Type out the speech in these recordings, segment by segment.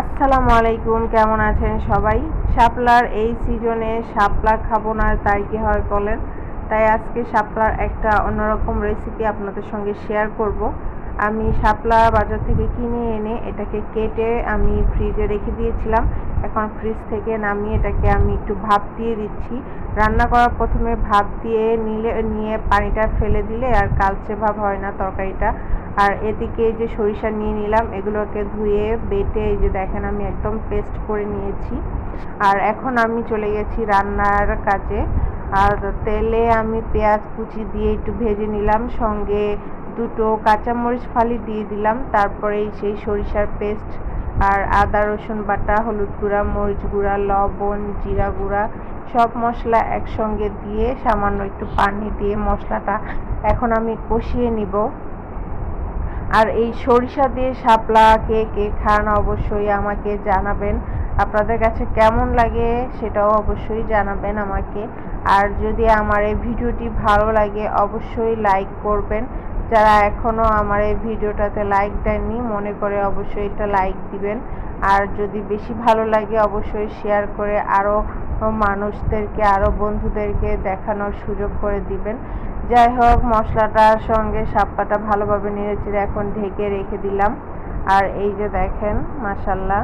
আসসালামু আলাইকুম, কেমন আছেন সবাই? শাপলার এই সিজনে শাপলা খাব না, তাই কি হয় বলেন? তাই আজকে শাপলার একটা অন্যরকম রেসিপি আপনাদের সঙ্গে শেয়ার করব। আমি শাপলা বাজার থেকে কিনে এনে এটাকে কেটে আমি ফ্রিজে রেখে দিয়েছিলাম। এখন ফ্রিজ থেকে নামিয়ে এটাকে আমি একটু ভাপ দিয়ে দিচ্ছি। রান্না করার প্রথমে ভাপ দিয়ে নিলে, নিয়ে পানিটা ফেলে দিলে আর কালচে ভাব হয় না তরকারিটা। আর এদিকে যে সরিষা নিয়ে নিলাম, এগুলোকে ধুয়ে, বেটে এই যে দেখেন আমি একদম পেস্ট করে নিয়েছি। আর এখন আমি চলে গেছি রান্নার কাজে। আর তেলে আমি পেঁয়াজ কুচি দিয়ে একটু ভেজে নিলাম, সঙ্গে দুটো কাঁচামরিচ ফালি দিয়ে দিলাম, তারপরে সেই সরিষার পেস্ট আর আদা, রসুন বাটা, হলুদ গুঁড়া, মরিচ গুঁড়া, লবণ, জিরা গুঁড়া, সব মশলা একসঙ্গে দিয়ে সামান্য একটু পানি দিয়ে মশলাটা এখন আমি কষিয়ে নিব। আর এই সরিষা দিয়ে শাপলা, কে কে খান অবশ্যই আমাকে জানাবেন। আপনাদের কাছে কেমন লাগে সেটাও অবশ্যই জানাবেন আমাকে। আর যদি আমার এই ভিডিওটি ভালো লাগে, অবশ্যই লাইক করবেন। যারা এখনও আমার এই ভিডিওটাতে লাইক দেননি, মনে করে অবশ্যই এটা লাইক দিবেন। আর যদি বেশি ভালো লাগে, অবশ্যই শেয়ার করে আরও মানুষদেরকে আরও বন্ধুদেরকে দেখানোর সুযোগ করে দিবেন। যাই হোক, মশলাটার সঙ্গে সাপ্পাটা ভালোভাবে নেড়েচেড়ে এখন ঢেকে রেখে দিলাম। আর এই যে দেখেন মাসাল্লাহ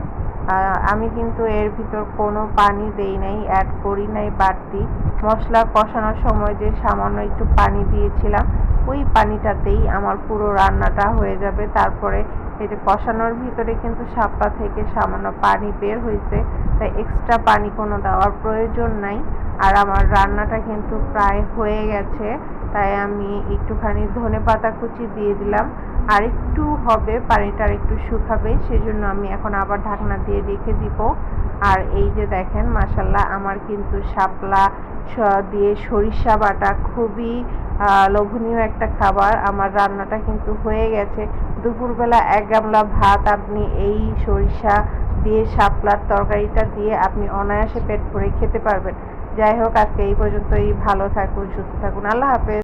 আমি কিন্তু এর ভিতর কোনো পানি দেই নাই অ্যাড করি নাই বাড়তি। মশলা কষানোর সময় যে সামান্য একটু পানি দিয়েছিলাম, ওই পানিটাতেই আমার পুরো রান্নাটা হয়ে যাবে। তারপরে এই যে কষানোর ভিতরে কিন্তু সাপ্পা থেকে সামান্য পানি বের হয়েছে, তাই এক্সট্রা পানি কোনো দেওয়ার প্রয়োজন নাই। আর আমার রান্নাটা কিন্তু প্রায় হয়ে গেছে। তাই আমি একটুখানি ধনে পাতা কুচি দিয়ে দিলাম। আর একটু হবে, পানিটা আর একটু শুকাবে, সেজন্য আমি এখন আবার ঢাকনা দিয়ে রেখে দিব। আর এই যে দেখেন মাসাল্লাহ আমার কিন্তু শাপলা দিয়ে সরিষা বাটা খুবই লোভনীয় একটা খাবার। আমার রান্নাটা কিন্তু হয়ে গেছে। দুপুরবেলা এক গামলা ভাত আপনি এই সরিষা দিয়ে শাপলার তরকারিটা দিয়ে আপনি অনায়াসে পেট ভরে খেতে পারবেন। যাই হোক, আজকে এই পর্যন্তই। ভালো থাকুন, সুস্থ থাকুন। আল্লাহ হাফেজ।